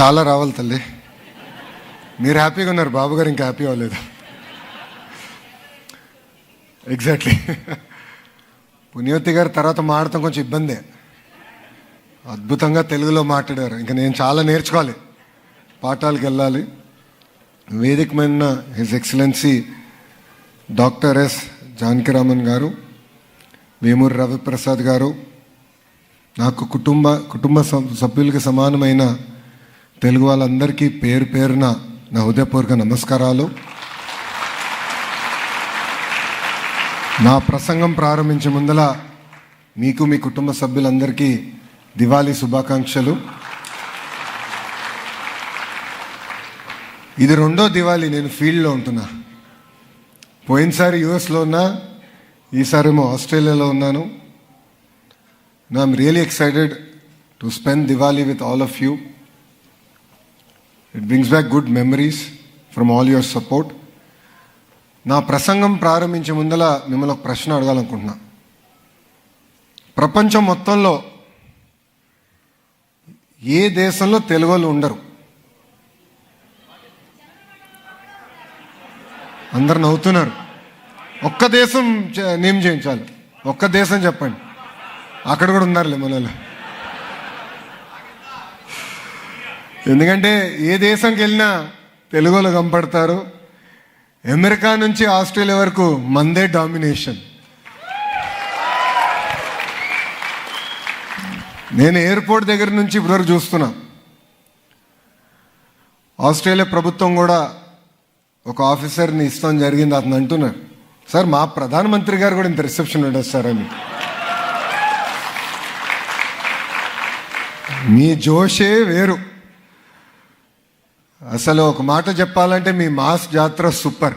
చాలా రావాలి తల్లి. మీరు హ్యాపీగా ఉన్నారు బాబు గారు ఇంకా హ్యాపీ అవ్వలేదు. ఎగ్జాక్ట్లీ పుణ్యవతి గారు తర్వాత మాడటం కొంచెం ఇబ్బందే. అద్భుతంగా తెలుగులో మాట్లాడారు. ఇంకా నేను చాలా నేర్చుకోవాలి. పాఠాలకు వెళ్ళాలి. వేదికమైన his excellency doctor S. Janakiraman garu Vemuri Raviprasad గారు నాకు కుటుంబ కుటుంబ సభ్యులకు సమానమైన తెలుగు వాళ్ళందరికీ పేరు పేరున నా హృదయపూర్వక నమస్కారాలు. నా ప్రసంగం ప్రారంభించే ముందల మీకు మీ కుటుంబ సభ్యులందరికీ దివాళీ శుభాకాంక్షలు. ఇది రెండో దివాళీ నేను ఫీల్డ్లో ఉంటున్నా. పోయినసారి యుఎస్లో ఉన్నా ఈసారేమో ఆస్ట్రేలియాలో ఉన్నాను. I'm really excited to spend Diwali with all of you it brings back good memories from all your support నా ప్రసంగం ప్రారంభించే ముందల మిమ్మల్ని ఒక ప్రశ్న అడగాలనుకుంటున్నా. ప్రపంచం మొత్తంలో ఏ దేశంలో తెలుగు వాళ్ళు ఉండరు? అందరు నవ్వుతున్నారు. ఒక్క దేశం నేమ్ చేయించాలి. ఒక్క దేశం చెప్పండి. అక్కడ కూడా ఉన్నారులే మనలో ఎందుకంటే ఏ దేశంకి వెళ్ళినా తెలుగు వాళ్ళు కనపడతారు అమెరికా నుంచి ఆస్ట్రేలియా వరకు మందే డామినేషన్. నేను ఎయిర్పోర్ట్ దగ్గర నుంచి ఇప్పటివరకు చూస్తున్నా. ఆస్ట్రేలియా ప్రభుత్వం కూడా ఒక ఆఫీసర్ని ఇస్తాం జరిగింది అతను అంటున్నారు సార్ మా ప్రధానమంత్రి గారు కూడా ఇంత రిసెప్షన్ ఉండదు సార్ అని. మీ జోషే వేరు. అసలు ఒక మాట చెప్పాలంటే మీ మాస్ జాతర సూపర్.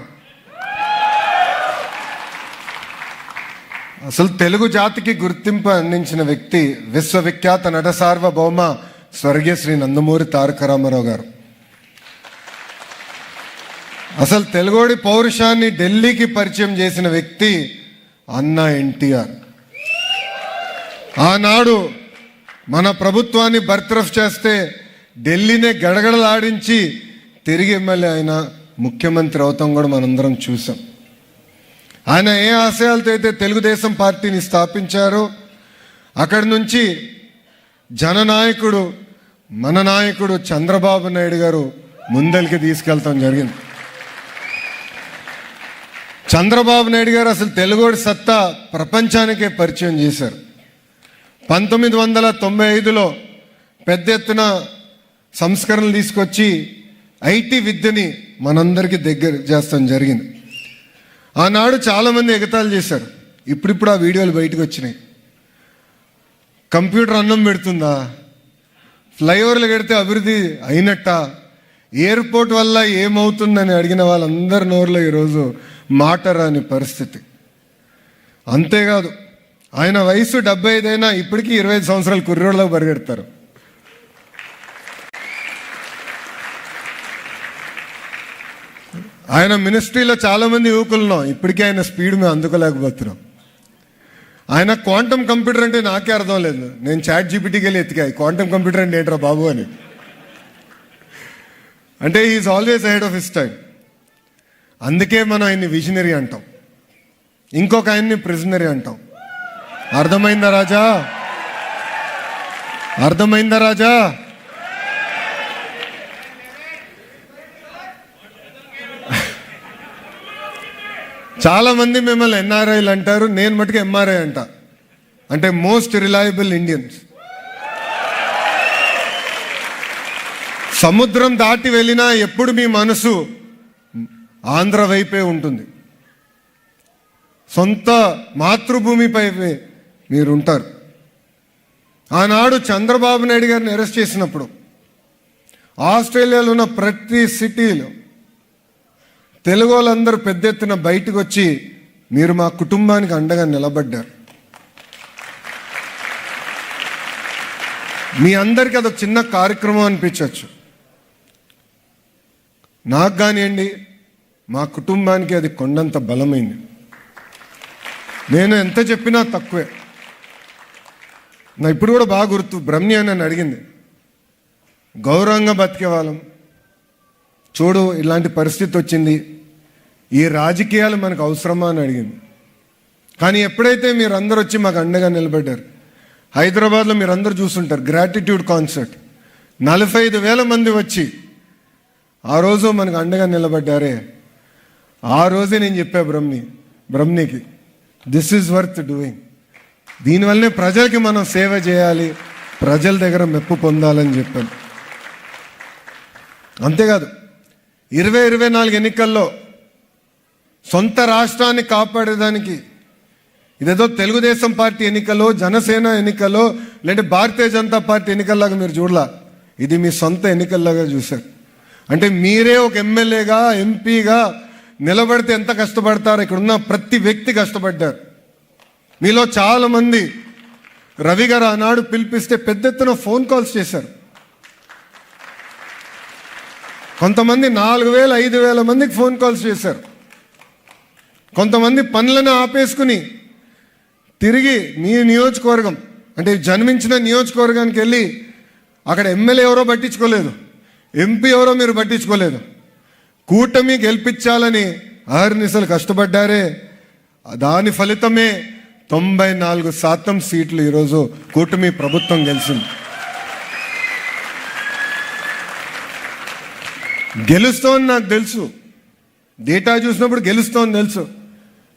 అసలు తెలుగు జాతికి గుర్తింపు అందించిన వ్యక్తి విశ్వవిఖ్యాత నట సార్వభౌమ స్వర్గీయ శ్రీ నందమూరి తారక రామారావు గారు. అసలు తెలుగోడి పౌరుషాన్ని ఢిల్లీకి పరిచయం చేసిన వ్యక్తి అన్న ఎన్టీఆర్. ఆనాడు మన ప్రభుత్వాన్ని బర్తరఫ్ చేస్తే ఢిల్లీనే గడగడలాడించి తిరిగి ఎమ్మెల్యే ఆయన ముఖ్యమంత్రి అవుతాం కూడా మనందరం చూసాం. ఆయన ఏ ఆశయాలతో అయితే తెలుగుదేశం పార్టీని స్థాపించారో అక్కడి నుంచి జననాయకుడు మన నాయకుడు చంద్రబాబు నాయుడు గారు ముందలికి తీసుకెళ్తాం జరిగింది. చంద్రబాబు నాయుడు గారు అసలు తెలుగోడి సత్తా ప్రపంచానికే పరిచయం చేశారు. పంతొమ్మిది వందల తొంభై ఐదులో పెద్ద ఎత్తున సంస్కరణలు తీసుకొచ్చి ఐటీ విద్యని మనందరికీ దగ్గర చేస్తాం జరిగింది. ఆనాడు చాలామంది ఎగతాళి చేశారు. ఇప్పుడిప్పుడు ఆ వీడియోలు బయటకు వచ్చినాయి. కంప్యూటర్ అన్నం పెడుతుందా? ఫ్లైఓవర్లు కడితే అభివృద్ధి అయినట్ట? ఎయిర్పోర్ట్ వల్ల ఏమవుతుందని అడిగిన వాళ్ళందరి నోరులో ఈరోజు మాట రాని పరిస్థితి. అంతేకాదు ఆయన వయసు డెబ్బై ఐదైనా ఇప్పటికీ ఇరవై ఐదు సంవత్సరాలు కుర్రోళ్ళకు పరిగెడతారు. ఆయన మినిస్ట్రీలో చాలామంది యువకులున్నాం. ఇప్పటికే ఆయన స్పీడ్ మేము అందుకోలేకపోతున్నాం. ఆయన క్వాంటమ్ కంప్యూటర్ అంటే నాకే అర్థం లేదు. నేను చాట్ జీపీటీకి వెళ్ళి ఎత్తికా క్వాంటమ్ కంప్యూటర్ అంటే ఏంట్రా బాబు అని. అంటే is always ahead of his time అందుకే మనం ఆయన్ని విజనరీ అంటాం. ఇంకొక ఆయన్ని ప్రిజనరీ అంటాం. అర్థమైందా రాజా? అర్థమైందా రాజా? చాలామంది మిమ్మల్ని ఎన్ఆర్ఐలు అంటారు నేను మటుకు ఎంఆర్ఐ అంట. అంటే మోస్ట్ రిలయబుల్ ఇండియన్స్ సముద్రం దాటి వెళ్ళినా ఎప్పుడు మీ మనసు ఆంధ్ర వైపే ఉంటుంది. సొంత మాతృభూమిపై మీరు ఉంటారు ఆనాడు చంద్రబాబు నాయుడు గారిని అరెస్ట్ చేసినప్పుడు ఆస్ట్రేలియాలో ఉన్న ప్రతి సిటీలో తెలుగు వాళ్ళందరూ పెద్ద ఎత్తున బయటకు వచ్చి మీరు మా కుటుంబానికి అండగా నిలబడ్డారు. మీ అందరికీ అదొక చిన్న కార్యక్రమం అనిపించవచ్చు. నాకు కానివ్వండి మా కుటుంబానికి అది కొండంత బలమైంది. నేను ఎంత చెప్పినా తక్కువే. నా ఇప్పుడు కూడా బాగా గుర్తు బ్రహ్మి అని నన్ను అడిగింది గౌరవంగా బతికే వాళ్ళం. చూడు ఇలాంటి పరిస్థితి వచ్చింది. ఈ రాజకీయాలు మనకు అవసరమా అని అడిగింది. కానీ ఎప్పుడైతే మీరందరూ వచ్చి మాకు అండగా నిలబడ్డారు హైదరాబాద్లో మీరందరూ చూస్తుంటారు గ్రాటిట్యూడ్ కాన్సర్ట్ నలభై ఐదు వేల మంది వచ్చి ఆ రోజు మనకు అండగా నిలబడ్డారే. ఆ రోజే నేను చెప్పా బ్రహ్మి బ్రహ్మికి దిస్ ఈజ్ వర్త్ డూయింగ్ దీనివల్లనే ప్రజలకి మనం సేవ చేయాలి ప్రజల దగ్గర మెప్పు పొందాలని చెప్పాను. అంతేకాదు ఇరవై ఇరవై నాలుగు ఎన్నికల్లో సొంత రాష్ట్రాన్ని కాపాడేదానికి ఇదేదో తెలుగుదేశం పార్టీ ఎన్నికలో జనసేన ఎన్నికలో లేదంటే భారతీయ జనతా పార్టీ ఎన్నికల్లాగా మీరు చూడలా. ఇది మీ సొంత ఎన్నికల్లాగా చూశారు. అంటే మీరే ఒక ఎమ్మెల్యేగా ఎంపీగా నిలబడితే ఎంత కష్టపడతారో? ఇక్కడ ఉన్న ప్రతి వ్యక్తి కష్టపడ్డారు. మీలో చాలామంది రవి గారు ఆనాడు పిలిపిస్తే పెద్ద ఎత్తున ఫోన్ కాల్స్ చేశారు. కొంతమంది నాలుగు వేల ఐదు వేల మందికి ఫోన్ కాల్స్ చేశారు. కొంతమంది పనులను ఆపేసుకుని తిరిగి మీ నియోజకవర్గం అంటే జన్మించిన నియోజకవర్గానికి వెళ్ళి అక్కడ ఎమ్మెల్యే ఎవరో పట్టించుకోలేదు ఎంపీ ఎవరో మీరు పట్టించుకోలేదు. కూటమి గెలిపించాలని ఆరునిసలు కష్టపడ్డారే. దాని ఫలితమే తొంభై నాలుగు శాతం సీట్లు ఈరోజు కూటమి ప్రభుత్వం గెలిచింది. గెలుస్తోంది నాకు తెలుసు. డేటా చూసినప్పుడు గెలుస్తోంది తెలుసు.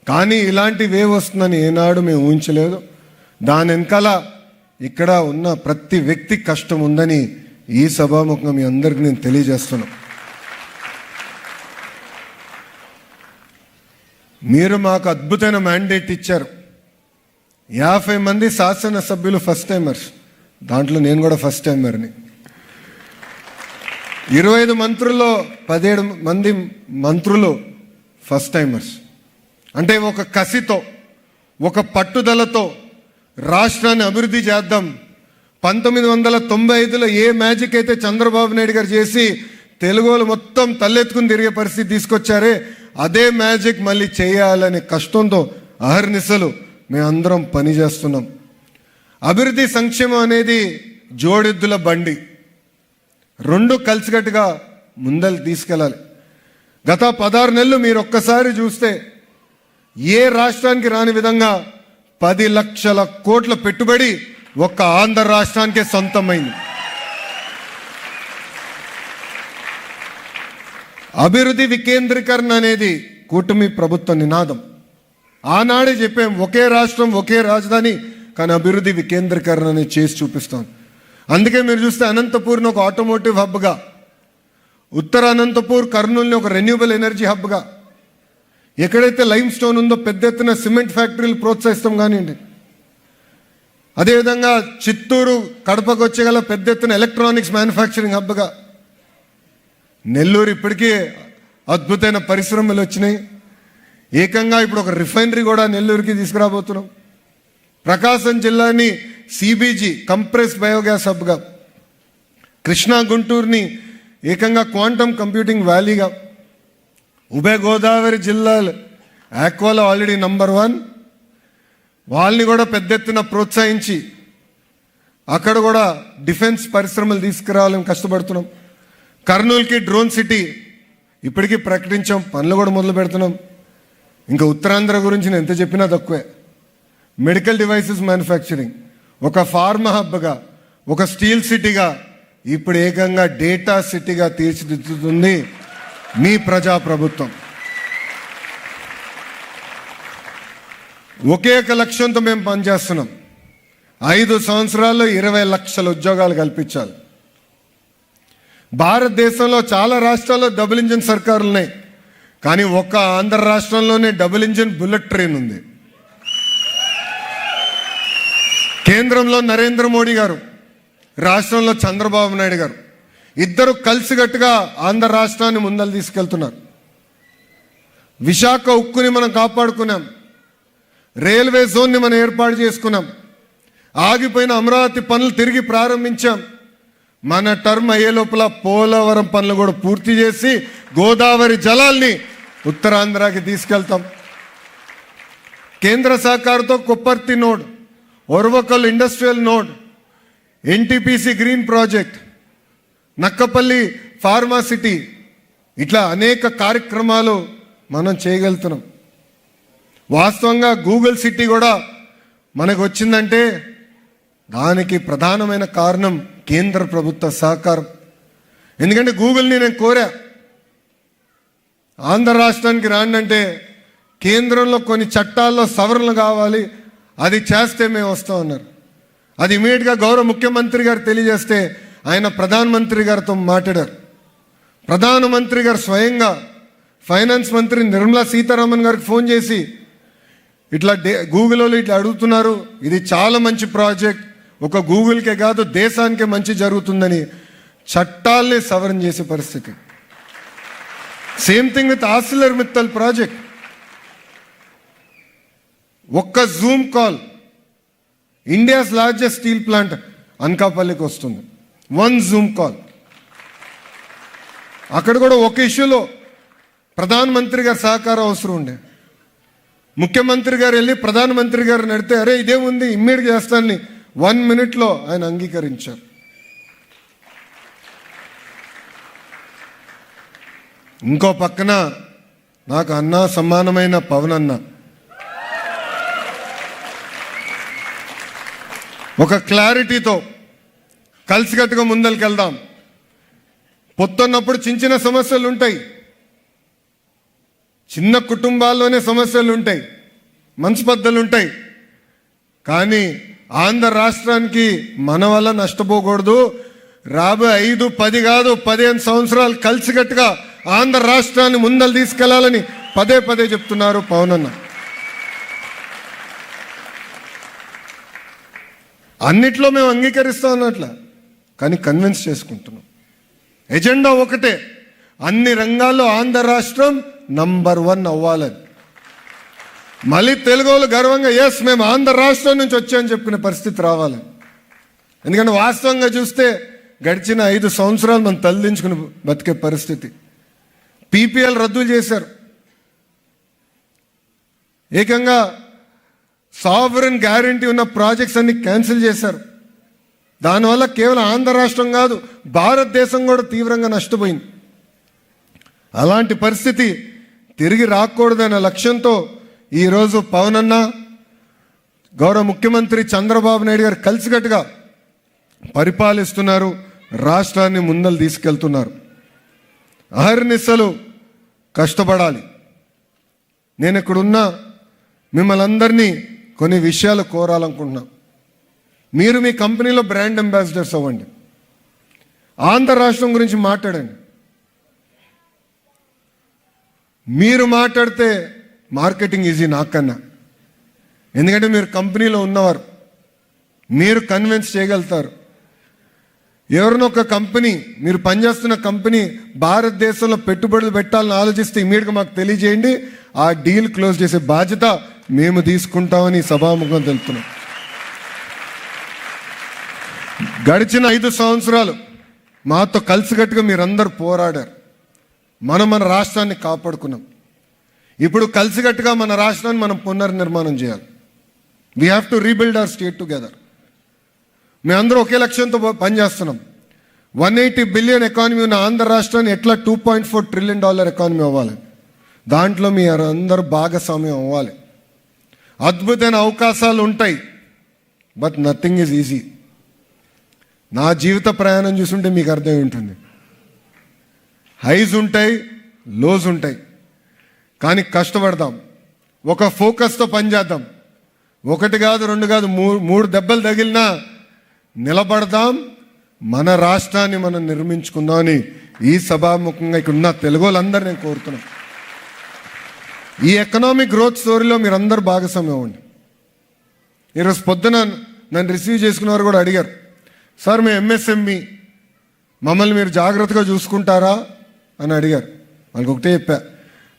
కానీ ఇలాంటి వేవ్ వస్తుందని ఏనాడు మేము ఊహించలేదు. దాని వెనకాల ఇక్కడ ఉన్న ప్రతి వ్యక్తి కష్టం ఉందని ఈ సభాముఖంగా మీ అందరికి నేను తెలియజేస్తున్నాను మీరు మాకు అద్భుతమైన మ్యాండేట్ ఇచ్చారు. యాభై మంది శాసనసభ్యులు ఫస్ట్ టైమర్స్ దాంట్లో నేను కూడా ఫస్ట్ టైమర్ని ఇరవై ఐదు మంత్రుల్లో పదిహేడు మంది మంత్రులు ఫస్ట్ టైమర్స్ అంటే ఒక కసితో ఒక పట్టుదలతో రాష్ట్రాన్ని అభివృద్ధి చేద్దాం. పంతొమ్మిది వందల తొంభై ఐదులో ఏ మ్యాజిక్ అయితే చంద్రబాబు నాయుడు గారు చేసి తెలుగు వాళ్ళు మొత్తం తలెత్తుకుని తిరిగే పరిస్థితి తీసుకొచ్చారే అదే మ్యాజిక్ మళ్ళీ చేయాలనే కష్టంతో అహర్నిశలు మేమందరం పనిచేస్తున్నాం అభివృద్ధి సంక్షేమం అనేది జోడెద్దుల బండి. రెండు కలిసికట్టుగా ముందలు తీసుకెళ్ళాలి. గత పదహారు నెలలు మీరు ఒక్కసారి చూస్తే ఏ రాష్ట్రానికి రాని విధంగా పది లక్షల కోట్ల పెట్టుబడి ఒక్క ఆంధ్ర రాష్ట్రానికే సొంతమైంది. అభివృద్ధి వికేంద్రీకరణ అనేది కూటమి ప్రభుత్వ నినాదం. ఆనాడే చెప్పాం ఒకే రాష్ట్రం ఒకే రాజధాని కానీ అభివృద్ధి వికేంద్రీకరణ అనేది చేసి చూపిస్తాం. అందుకే మీరు చూస్తే అనంతపూర్ని ఒక ఆటోమోటివ్ హబ్గా ఉత్తర అనంతపూర్ కర్నూలుని ఒక రెన్యూబుల్ ఎనర్జీ హబ్గా ఎక్కడైతే లైమ్ స్టోన్ ఉందో పెద్ద ఎత్తున సిమెంట్ ఫ్యాక్టరీలు ప్రోత్సహిస్తాం కానివ్వండి. అదేవిధంగా చిత్తూరు కడపకు వచ్చేగల పెద్ద ఎత్తున ఎలక్ట్రానిక్స్ మ్యానుఫ్యాక్చరింగ్ హబ్గా నెల్లూరు ఇప్పటికీ అద్భుతమైన పరిశ్రమలు వచ్చినాయి. ఏకంగా ఇప్పుడు ఒక రిఫైనరీ కూడా నెల్లూరుకి తీసుకురాబోతున్నాం. ప్రకాశం జిల్లాని సిబీజీ కంప్రెస్ బయోగ్యాస్ హబ్గా కృష్ణా గుంటూరుని ఏకంగా క్వాంటమ్ కంప్యూటింగ్ వ్యాలీగా ఉభయ గోదావరి జిల్లాలు ఆక్వాలో ఆల్రెడీ నంబర్ వన్. వాళ్ళని కూడా పెద్ద ఎత్తున ప్రోత్సహించి అక్కడ కూడా డిఫెన్స్ పరిశ్రమలు తీసుకురావాలని కష్టపడుతున్నాం. కర్నూలుకి డ్రోన్ సిటీ ఇప్పటికీ ప్రకటించాం పనులు కూడా మొదలు పెడుతున్నాం. ఇంకా ఉత్తరాంధ్ర గురించి నేను ఎంత చెప్పినా తక్కువే. మెడికల్ డివైసెస్ మ్యానుఫ్యాక్చరింగ్ ఒక ఫార్మా హబ్గా ఒక స్టీల్ సిటీగా ఇప్పుడు ఏకంగా డేటా సిటీగా తీర్చిదిద్దుతుంది. మీ ప్రజా ప్రభుత్వం ఒకే ఒక లక్ష్యంతో మేము పనిచేస్తున్నాం. ఐదు సంవత్సరాల్లో ఇరవై లక్షల ఉద్యోగాలు కల్పించాలి. భారతదేశంలో చాలా రాష్ట్రాల్లో డబుల్ ఇంజిన్ సర్కారులు ఉన్నాయి. కానీ ఒక్క ఆంధ్ర రాష్ట్రంలోనే డబుల్ ఇంజిన్ బుల్లెట్ ట్రైన్ ఉంది. కేంద్రంలో నరేంద్ర మోడీ గారు రాష్ట్రంలో చంద్రబాబు నాయుడు గారు. ఇద్దరు కలిసికట్టుగా ఆంధ్ర రాష్ట్రాన్ని ముందలు తీసుకెళ్తున్నారు. విశాఖ ఉక్కుని మనం కాపాడుకున్నాం. రైల్వే జోన్ని మనం ఏర్పాటు చేసుకున్నాం. ఆగిపోయిన అమరావతి పనులు తిరిగి ప్రారంభించాం. మన టర్మ్ అయ్యే లోపల పోలవరం పనులు కూడా పూర్తి చేసి గోదావరి జలాల్ని ఉత్తరాంధ్రకి తీసుకెళ్తాం. కేంద్ర సహకారంతో Kopparthi node Orvakal industrial node NTPC green project Nakkapalli pharma city ఇట్లా అనేక కార్యక్రమాలు మనం చేయగలుగుతున్నాం. వాస్తవంగా గూగుల్ సిటీ కూడా మనకు వచ్చిందంటే దానికి ప్రధానమైన కారణం కేంద్ర ప్రభుత్వ సహకారం. ఎందుకంటే గూగుల్ని నేను కోరా. ఆంధ్ర రాష్ట్రానికి రానంటే కేంద్రంలో కొన్ని చట్టాల్లో సవరణలు కావాలి అది చేస్తే మేము వస్తాం అన్నారు. అది ఇమీడియట్గా గౌరవ ముఖ్యమంత్రి గారు తెలియజేస్తే ఆయన ప్రధానమంత్రి గారితో మాట్లాడారు. ప్రధానమంత్రి గారు స్వయంగా ఫైనాన్స్ మంత్రి నిర్మలా సీతారామన్ గారికి ఫోన్ చేసి ఇట్లా డే గూగుల్ వాళ్ళు ఇట్లా అడుగుతున్నారు ఇది చాలా మంచి ప్రాజెక్ట్ ఒక గూగుల్కే కాదు దేశానికే మంచి జరుగుతుందని చట్టాల్ని సవరణ చేసే పరిస్థితి. Same thing with Arcelor Mittal project. ఒక్క zoom call India's largest steel plant అనకాపల్లికి వస్తుంది. One zoom call. అక్కడ కూడా ఒక ఇష్యూలో ప్రధానమంత్రి గారి సహకారం అవసరం ఉండే. ముఖ్యమంత్రి గారు వెళ్ళి ప్రధానమంత్రి గారు నడితే అరే ఇదేముంది? ఇమ్మీడియట్ చేస్తానని. వన్ మినిట్లో ఆయన అంగీకరించారు. ఇంకో పక్కన నాకు అన్న సమానమైన పవన్ అన్న. ఒక క్లారిటీతో కలిసికట్టుగా ముందరికి వెళ్దాం పొత్తున్నప్పుడు చిన్న చిన్న సమస్యలు ఉంటాయి చిన్న కుటుంబాల్లోనే సమస్యలు ఉంటాయి మనస్పర్ధలు ఉంటాయి కానీ ఆంధ్ర రాష్ట్రానికి మన వల్ల నష్టపోకూడదు. రాబోయే ఐదు పది కాదు పదిహేను సంవత్సరాలు కలిసికట్టుగా ఆంధ్ర రాష్ట్రాన్ని ముందలు తీసుకెళ్ళాలని పదే పదే చెప్తున్నారు పవన్ అన్న అన్నిట్లో మేము అంగీకరిస్తాం అన్నట్ల. కానీ కన్విన్స్ చేసుకుంటున్నాం. ఎజెండా ఒకటే. అన్ని రంగాల్లో ఆంధ్ర రాష్ట్రం నంబర్ వన్ అవ్వాలని. మళ్ళీ తెలుగు వాళ్ళు గర్వంగా ఎస్ మేము ఆంధ్ర రాష్ట్రం నుంచి వచ్చామని చెప్పుకునే పరిస్థితి రావాలి ఎందుకంటే వాస్తవంగా చూస్తే గడిచిన ఐదు సంవత్సరాలు మనం తలదించుకుని బతికే పరిస్థితి. పీపీఎల్ రద్దు చేశారు. ఏకంగా సావరన్ గ్యారంటీ ఉన్న ప్రాజెక్ట్స్ అన్ని క్యాన్సిల్ చేశారు. దానివల్ల కేవలం ఆంధ్ర రాష్ట్రం కాదు భారతదేశం కూడా తీవ్రంగా నష్టపోయింది. అలాంటి పరిస్థితి తిరిగి రాకూడదనే లక్ష్యంతో ఈరోజు పవన్ అన్న గౌరవ ముఖ్యమంత్రి చంద్రబాబు నాయుడు గారు కలిసికట్టుగా పరిపాలిస్తున్నారు రాష్ట్రాన్ని ముందలు తీసుకెళ్తున్నారు. అహర్నిశలు కష్టపడాలి. నేను ఇక్కడున్న మిమ్మల్ని అందరినీ కొన్ని విషయాలు కోరాలనుకుంటున్నాను మీరు మీ కంపెనీలో బ్రాండ్ అంబాసిడర్స్ అవ్వండి. ఆంధ్ర రాష్ట్రం గురించి మాట్లాడండి. మీరు మాట్లాడితే మార్కెటింగ్ ఈజీ నాకన్నా. ఎందుకంటే మీరు కంపెనీలో ఉన్నవారు. మీరు కన్విన్స్ చేయగలుగుతారు. ఎవరినో ఒక కంపెనీ మీరు పనిచేస్తున్న కంపెనీ భారతదేశంలో పెట్టుబడులు పెట్టాలని ఆలోచిస్తే ఇమీడియట్గా మాకు తెలియజేయండి. ఆ డీల్ క్లోజ్ చేసే బాధ్యత మేము తీసుకుంటామని సభాముఖం తెలుపుతున్నాం. గడిచిన ఐదు సంవత్సరాలు మాతో కలిసికట్టుగా మీరందరూ పోరాడారు. మనం మన రాష్ట్రాన్ని కాపాడుకున్నాం. ఇప్పుడు కలిసికట్టుగా మన రాష్ట్రాన్ని మనం పునర్నిర్మాణం చేయాలి. We have to rebuild our state together మేమందరూ ఒకే లక్ష్యంతో పనిచేస్తున్నాం. వన్ ఎయిటీ బిలియన్ ఎకానమీ ఉన్న ఆంధ్ర రాష్ట్రాన్ని ఎట్లా two point four trillion dollar economy అవ్వాలి? దాంట్లో మీ అందరూ భాగస్వామ్యం అవ్వాలి. అద్భుతమైన అవకాశాలు ఉంటాయి. But nothing is easy. నా జీవిత ప్రయాణం చూస్తుంటే మీకు అర్థమై ఉంటుంది. హైస్ ఉంటాయి లోస్ ఉంటాయి. కానీ కష్టపడదాం. ఒక ఫోకస్తో పనిచేద్దాం ఒకటి కాదు రెండు కాదు మూడు మూడు దెబ్బలు తగిలినా నిలబడదాం. మన రాష్ట్రాన్ని మనం నిర్మించుకుందామని ఈ సభాముఖంగా ఇక్కడ ఉన్న తెలుగు వాళ్ళందరూ నేను కోరుతున్నాను. ఈ ఎకనామిక్ గ్రోత్ స్టోరీలో మీరందరూ భాగస్వామ్యం అవ్వండి. ఈరోజు పొద్దున నన్ను రిసీవ్ చేసుకున్న వారు కూడా అడిగారు. సార్ మేము ఎంఎస్ఎంఈ మమ్మల్ని మీరు జాగ్రత్తగా చూసుకుంటారా? అని అడిగారు. వాళ్ళకి ఒకటే చెప్పా.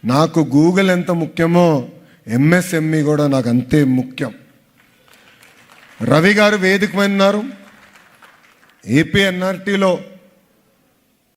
నాకు గూగుల్ ఎంత ముఖ్యమో ఎంఎస్ఎంఈ కూడా నాకు అంతే ముఖ్యం. రవి గారు వేదిక ఉన్నారు. ఏపీ ఎన్ఆర్టీలో